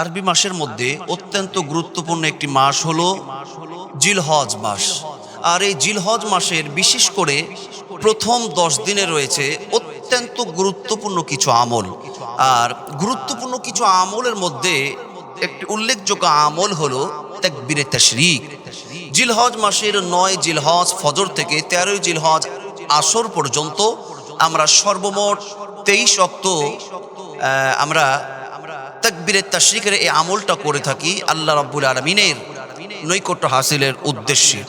আরবি মাসের মধ্যে অত্যন্ত গুরুত্বপূর্ণ একটি মাস হল জিলহজ মাস। আর এই জিলহজ মাসের বিশেষ করে প্রথম দশ দিনে রয়েছে অত্যন্ত গুরুত্বপূর্ণ কিছু আমল। আর গুরুত্বপূর্ণ কিছু আমলের মধ্যে একটি উল্লেখযোগ্য আমল হলো তাকবীরে তাশরিক। জিলহজ মাসের নয় জিলহজ ফজর থেকে তেরোই জিলহজ আসর পর্যন্ত আমরা সর্বমোট তেইশ অক্ত আমরা তাকবীরের তাশরিকের এই আমলটা করে থাকি আল্লাহ রাব্বুল আলমিনের নৈকট্য হাসিলের উদ্দেশ্যে।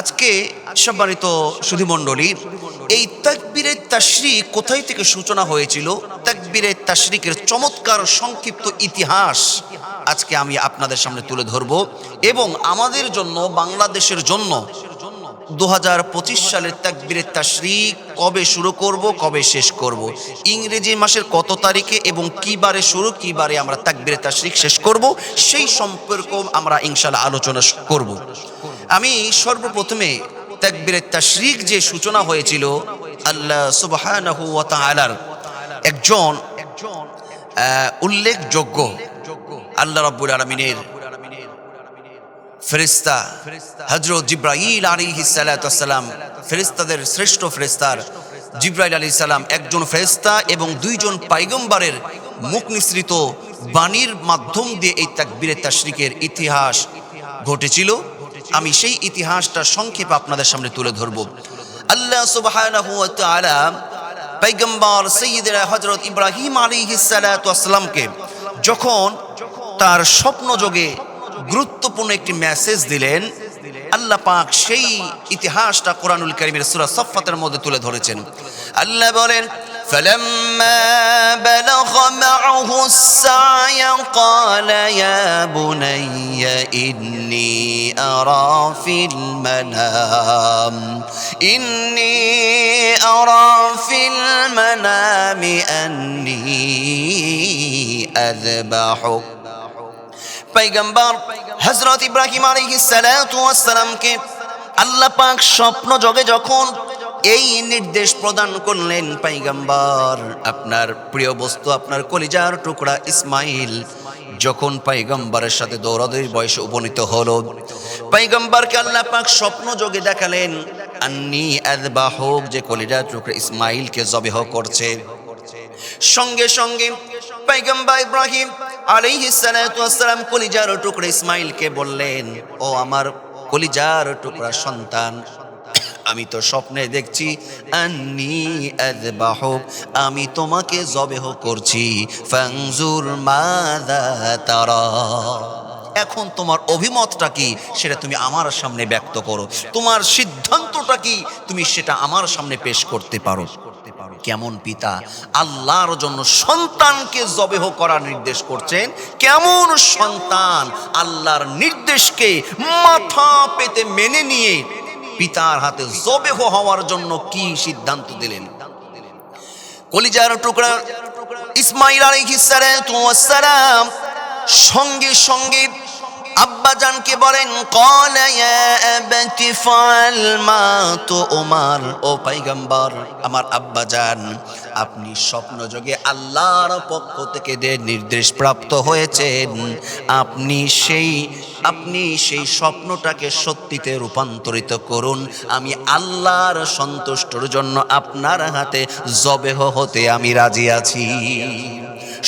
আজকে সম্মানিত সুধীমণ্ডলী, এই তাকবীরের তাশরিক কোথায় থেকে সূচনা হয়েছিল? তাকবীরের তাশরিকের চমৎকার সংক্ষিপ্ত ইতিহাস আজকে আমি আপনাদের সামনে তুলে ধরব এবং আমাদের জন্য, বাংলাদেশের জন্য দু সালের তাকবীরের তাশরিক কবে শুরু করব, কবে শেষ করব? ইংরেজি মাসের কত তারিখে এবং কি বারে শুরু, কি বারে আমরা তাকবীরের তাশরিক শেষ করব, সেই সম্পর্ক আমরা ইনশাল্লাহ আলোচনা করব। আমি সর্বপ্রথমে তাকবীরের তাশরিক যে সূচনা হয়েছিল, আল্লাহ তাআলার একজন উল্লেখযোগ্য আল্লাহ রাব্বুল আলামিনের ফেরিস্তা হজরত জিব্রাইল আলী সালাম ফেরিস্তাদের শ্রেষ্ঠ ফেরিস্তার জিব্রাইল আলী সালাম একজন ফেরিস্তা এবং দুইজন পাইগম্বারের মুখ নিঃসৃত বাণীর মাধ্যম দিয়ে এই তাকবীরের তাশরিকের ইতিহাস ঘটেছিল। আমি সেই ইতিহাসটা সংক্ষেপে আপনাদের সামনে তুলে ধরব। আল্লাহ তাআলা পৈগম্বর সৈয়দরা হজরত ইব্রাহিম আলাইহিস সালাতু যখন তার স্বপ্ন যোগে গুরুত্বপূর্ণ একটি মেসেজ দিলেন আল্লাহ পাক সেই ইতিহাসটা কোরআনুল কারিমের সূরা সফফাতের মধ্যে তুলে ধরেছেন আল্লাহ বলেন فلما بلغ معه السعي قال يا بني إني أرى في المنام إني أرى في المنام أني أذبحك পৈগম্বর হজরত ইব্রাহিম আলাইহিসসালামকে আল্লাহ পাক স্বপ্ন জগে যখন এই নির্দেশ প্রদান করলেন পাইগাম্বার আপনার প্রিয় বস্তু, আপনার কলিজার টুকরা ইসমাইল। যখন পাইগম্বরের সাথে দৌড়াদৌড়ির বয়সে উপনীত হলো পাইগম্বরকে আল্লাহ পাক স্বপ্ন যোগে দেখালেন, আন্নি আদবাহক যে কলিজার টুকরা ইসমাইলকে জবেহ করছে। সঙ্গে সঙ্গে পাইগম্বা ইব্রাহিম আলাইহি সালাম কলিজার টুকরা ইসমাইলকে বললেন, ও আমার কলিজার টুকরা সন্তান, আমি তো স্বপ্নে দেখছি, আন্নি আযবাহু, আমি তোমাকে জবেহ করছি ফাংজুর মাদা তারা। এখন তোমার অভিমতটা কি? সেটা তুমি আমার সামনে ব্যক্ত করো। তোমার সিদ্ধান্তটা কি? তুমি সেটা আমার সামনে পেশ করতে পারো। কেমন পিতা? আল্লাহর জন্য সন্তানকে জবেহ করার নির্দেশ করছেন। কেমন সন্তান? আল্লাহর নির্দেশকে মাথা পেতে মেনে নিয়ে পিতার হাতে জবেহ হওয়ার জন্য কি সিদ্ধান্ত দিলেন? কলিজার টুকরা ইসমাইল আলাইহিস সালাম সঙ্গে সঙ্গে ফাল মা তো ওমার ও পাইগাম্বর আমার আব্বাজান, আপনি স্বপ্ন যোগে আল্লাহর পক্ষ থেকে যে নির্দেশ প্রাপ্ত হয়েছেন, আপনি সেই আপনি সেই স্বপ্নটাকে সত্যিতে রূপান্তরিত করুন। আমি আল্লাহর সন্তুষ্টর জন্য আপনার হাতে জবেহ হতে আমি রাজি আছি।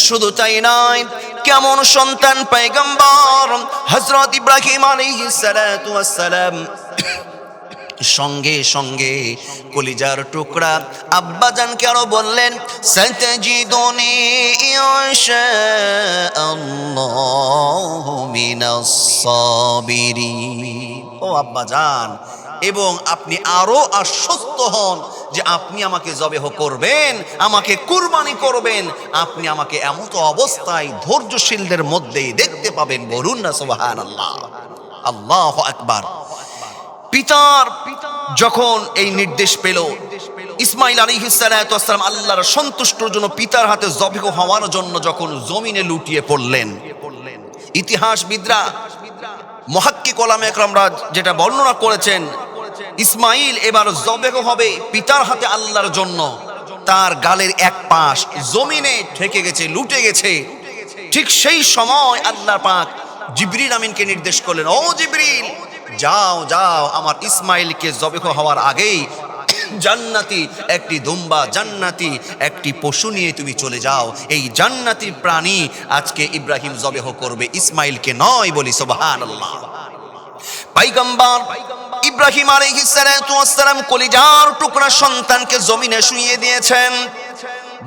শুধু তাই নয়, কেমন সন্তান পেগম্বর হজরত ইব্রাহিম আলী সালাম সঙ্গে সঙ্গে কলিজার টুকরা আব্বাজানকে আরও বললেন, সাতাজিদুনি ও আব্বাজান এবং আপনি আরও আশ্বস্ত হন যে আপনি আমাকে জবেহ করবেন, আমাকে কুরবানি করবেন। আপনি আমাকে এমত অবস্থায় ধৈর্যশীলদের মধ্যেই দেখতে পাবেন, বলুন না সুবাহান আল্লাহ আল্লাহ আকবার। পিতার যখন এই নির্দেশ পেল, ইসমাইল আলী হিসালাম আল্লাহর সন্তুষ্টর জন্য পিতার হাতে জবেহ হওয়ার জন্য যখন জমিনে লুটিয়ে পড়লেন। ইতিহাসবিদরা মহাক্কি কলাম একরামরা যেটা বর্ণনা করেছেন, ইসমাইল এবার জবেহ হবে পিতার হাতে আল্লাহর জন্য। তার গালের এক পাশ জমিনে ঠেকে গেছে, লুটে গেছে। ঠিক সেই সময় আল্লাহ পাক জিবরিল আমিনকে নির্দেশ করলেন, ও জিবরিল যাও যাও, আমার ইসমাইলকে জবেহ হওয়ার আগেই জান্নাতি একটি দুম্বা, জান্নাতি একটি পশু নিয়ে তুমি চলে যাও। এই জান্নাতি প্রাণী আজকে ইব্রাহিম জবেহ করবে, ইসমাইলকে নয় বলি সুবহানাল্লাহ। পাইগম্বর ইব্রাহিম আলাইহিস কলিজার টুকরা সন্তানকে জমিনে শুইয়ে দিয়েছেন।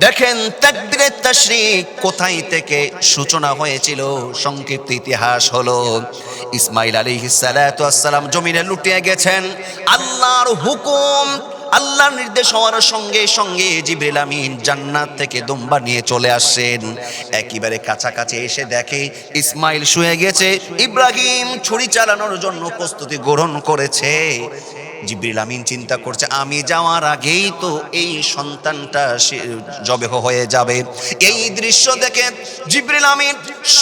দেখেন তাকদিরের তাশরিক কোথায় থেকে সূচনা হয়েছিল? সংক্ষিপ্ত ইতিহাস হলো, ইসমাইল সালাতু ওয়াসসালাম জমিনে লুটিয়ে গেছেন। আল্লাহর হুকুম আল্লাহর নির্দেশ হওয়ার সঙ্গে সঙ্গে জিবরিল আমিন জান্নাত থেকে দুম্বা নিয়ে চলে আসছেন একেবারে কাছাকাছি এসে দেখে ইসমাইল শুয়ে গেছে। ইব্রাহিম ছুরি চালানোর জন্য প্রস্তুতি গ্রহণ করেছে। জিবরিল আমিন চিন্তা করছে, আমি যাওয়ার আগেই তো এই সন্তানটা জবেহ হয়ে যাবে। এই দৃশ্য দেখে জিবরিল আমিন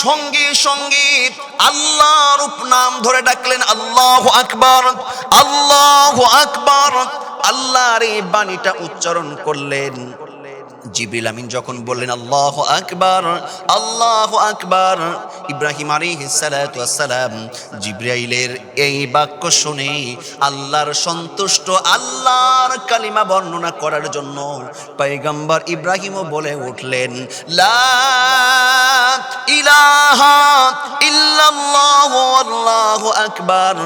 সঙ্গে সঙ্গে আল্লাহর নাম ধরে ডাকলেন আল্লাহ আকবর আল্লাহ আকবর। আল্লাহর এই বাণীটা উচ্চারণ করলেন। জিবরিল আমিন যখন বললেন, আল্লাহ আকবার আল্লাহ আকবার। ইব্রাহিম সালাতু ওয়াসসালাম জিব্রাইলের এই বাক্য শুনে আল্লাহর সন্তুষ্ট, আল্লাহর কালিমা বর্ণনা করার জন্য পয়গম্বর ইব্রাহিমও বলে উঠলেন, লা ইলাহা ইল্লাল্লাহু আল্লাহু আকবার।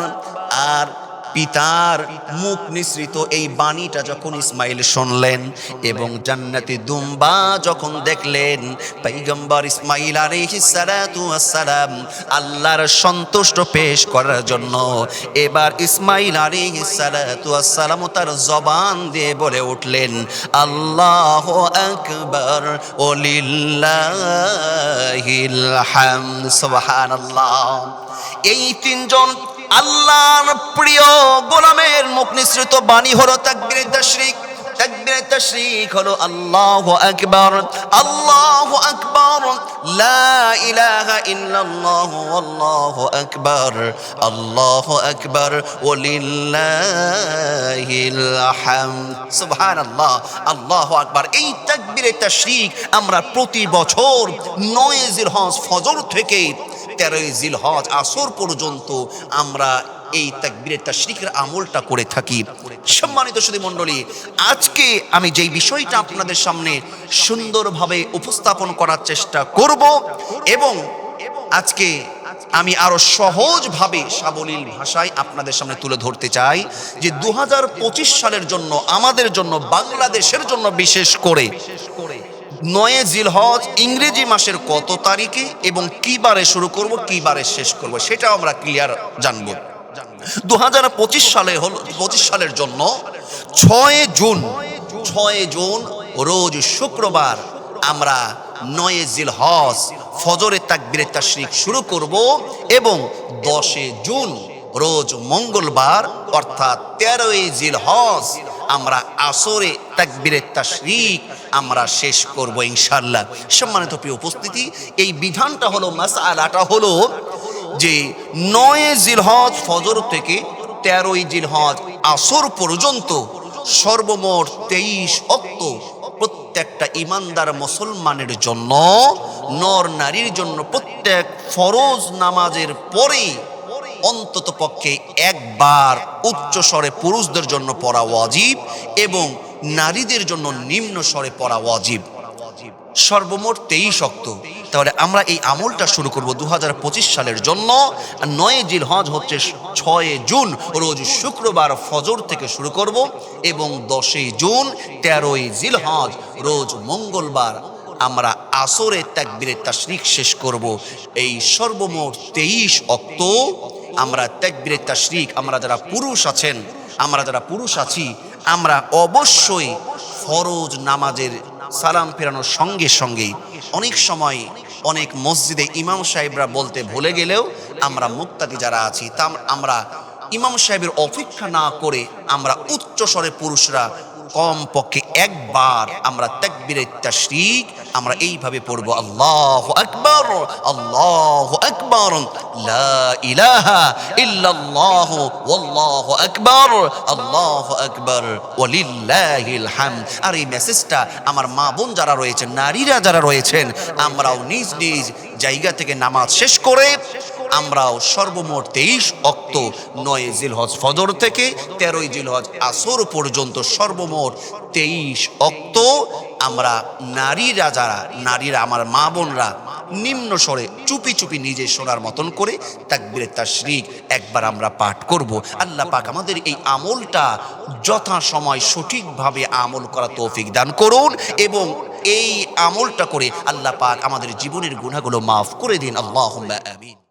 আর পিতার মুখ নিঃসৃত এই বাণীটা যখন ইসমাইল শুনলেন এবং জান্নাতি দুম্বা যখন দেখলেন পৈগম্বর ইসমাইল ওয়াসসালাম আল্লাহর সন্তুষ্ট পেশ করার জন্য এবার ইসমাইল ওয়াসসালাম তার জবান দিয়ে বলে উঠলেন, আল্লাহু আকবার সুবহানাল্লাহ। এই তিনজন আল্লাহর প্রিয় গোলামের মুখ নিঃসৃত বাণী হলো তাকবীরের তাশরিক। তাকবীরের তাশরিক হলো আল্লাহু আকবার। আল্লাহু আকবার। লা ইলাহা ইল্লাল্লাহু আল্লাহু আকবার। আল্লাহু আকবার। ওয়ালিল্লাহিল হামদ। সুবহানাল্লাহ। আল্লাহু আকবার। এই তাকবীরের তাশরিক আমরা প্রতি বছর নয় জিলহজ ফজর থেকে তেরোই জিল হজ আসর পর্যন্ত আমরা এই তাকবীরের তাশরিকের আমলটা করে থাকি। সম্মানিত শুধু মণ্ডলী, আজকে আমি যেই বিষয়টা আপনাদের সামনে সুন্দরভাবে উপস্থাপন করার চেষ্টা করব এবং আজকে আমি আরও সহজভাবে সাবলীল ভাষায় আপনাদের সামনে তুলে ধরতে চাই যে দু হাজার পঁচিশ সালের জন্য, আমাদের জন্য, বাংলাদেশের জন্য বিশেষ করে নয়ে জিলহজ ইংরেজি মাসের কত তারিখে এবং কি বারে শুরু করব, কি বারে শেষ করব, সেটা আমরা ক্লিয়ার জানব। দু হাজার পঁচিশ সালে হল, পঁচিশ সালের জন্য ছয় জুন ছয় জুন রোজ শুক্রবার আমরা নয়ে জিলহজ ফজরের তাকবীরের তাশরিক শুরু করব এবং দশে জুন রোজ মঙ্গলবার অর্থাৎ তেরোই জিলহজ আমরা আসরে তাকবীরের তাশরিক আমরা শেষ করব ইনশাল্লাহ সম্মানিত প্রিয় উপস্থিতি, এই বিধানটা হলো, মাসআলাটা হলো যে নয় জিলহজ ফজর থেকে তেরোই জিলহজ আসর পর্যন্ত সর্বমোট তেইশ অক্ত প্রত্যেকটা ইমানদার মুসলমানের জন্য, নর নারীর জন্য প্রত্যেক ফরজ নামাজের পরে অন্তত পক্ষে একবার উচ্চ স্বরে পুরুষদের জন্য পড়া ওয়াজিব এবং নারীদের জন্য নিম্ন স্বরে পড়া ওয়াজিব। সর্বমোট তেইশ অক্ত। তাহলে আমরা এই আমলটা শুরু করব দু হাজার পঁচিশ সালের জন্য। নয় জিল হজ হচ্ছে ছয় জুন, রোজ শুক্রবার ফজর থেকে শুরু করব এবং দশই জুন, তেরোই জিল হজ, রোজ মঙ্গলবার আমরা আসরে তাকবীরে তাশরিক শেষ করব। এই সর্বমোট তেইশ অক্ত। আমরা তাকবীরে তাশরিক, আমরা যারা পুরুষ আছেন, আমরা যারা পুরুষ আছি, আমরা অবশ্যই ফরজ নামাজের সালাম ফেরানোর সঙ্গে সঙ্গেই অনেক সময় অনেক মসজিদে ইমাম সাহেবরা বলতে ভুলে গেলেও আমরা মুক্তাদি যারা আছি, তা আমরা ইমাম সাহেবের অপেক্ষা না করে আমরা উচ্চ স্বরে পুরুষরা কম পক্ষে একবার আমরা তাকবীরে তাশরিক আমরা এইভাবে পড়ব, আল্লাহ আকবার আল্লাহ আকবার, লা ইলাহা ইল্লাল্লাহ, ওয়াল্লাহু আকবার, আল্লাহ আকবার, ওয়ালিল্লাহিল হামদ। আর এই মেসেজটা আমার মা বোন যারা রয়েছেন, নারীরা যারা রয়েছেন, আমরাও নিজ নিজ জায়গা থেকে নামাজ শেষ করে আমরাও সর্বমোট তেইশ অক্ত নয় জিলহজ ফজর থেকে তেরোই জিলহজ আসর পর্যন্ত সর্বমোট তেইশ অক্ত আমরা নারীরা যারা, নারীরা আমার মা বোনরা নিম্ন স্বরে চুপি চুপি নিজে শোনার মতন করে তাকবিরে তাশরিক একবার আমরা পাঠ করব। আল্লাহ পাক আমাদের এই আমলটা যথা সময় সঠিকভাবে আমল করা তৌফিক দান করুন এবং এই আমলটা করে আল্লাহ পাক আমাদের জীবনের গুণাগুলো মাফ করে দিন। আল্লাহ আমিন।